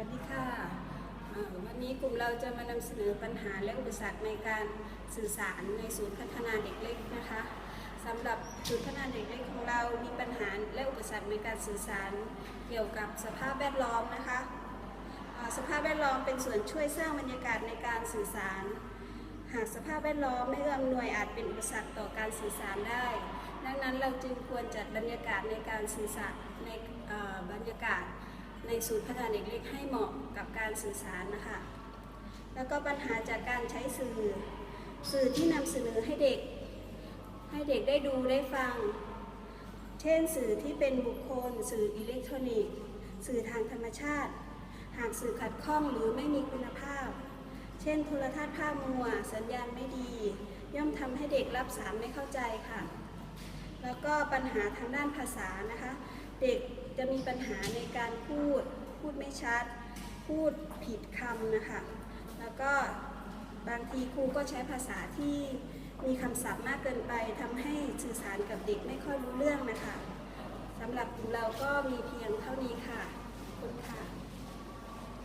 วัสดีค่ะวันนี้กลุ่มเราจะมานำเสนอปัญหาและอุปสรรคในการสื่อสารในศูนย์พัฒนาเด็กเล็กนะคะสำหรับศูนย์พัฒนาเด็กเล็กของเรามีปัญหาและอุปสรรคในการสื่อสารเกี่ยวกับสภาพแวดล้อมนะคะสภาพแวดล้อมเป็นส่วนช่วยสร้างบรรยากาศในการสื่อสาร หากสภาพแวดล้อมไม่เอื้ออำนวยอาจเป็นอุปสรรคต่อการสื่อสารได้ ดังนั้นเราจึงควรจัดบรรยากาศในการสื่อสารในบรรยากาศ ในศูนย์พัฒนาเด็กเล็กให้เหมาะกับการสื่อสารนะคะ แล้วก็ปัญหาจากการใช้สื่อ สื่อที่นำเสนอให้เด็ก ให้เด็กได้ดูได้ฟัง เช่นสื่อที่เป็นบุคคล สื่ออิเล็กทรอนิกส์ สื่อทางธรรมชาติ หากสื่อขัดข้องหรือไม่มีคุณภาพ เช่น โทรทัศน์ภาพมัว สัญญาณไม่ดี ย่อมทำให้เด็กรับสารไม่เข้าใจค่ะ แล้วก็ปัญหาทางด้านภาษานะคะเด็กจะ มีปัญหาในการพูด พูดไม่ชัด พูดผิดคำนะคะ แล้วก็บางทีครูก็ใช้ภาษาที่มีคำศัพท์มากเกินไปทำให้สื่อสารกับเด็กไม่ค่อยรู้เรื่องนะคะสำหรับกลุ่มเราก็มีเพียงเท่านี้ค่ะขอบคุณค่ะ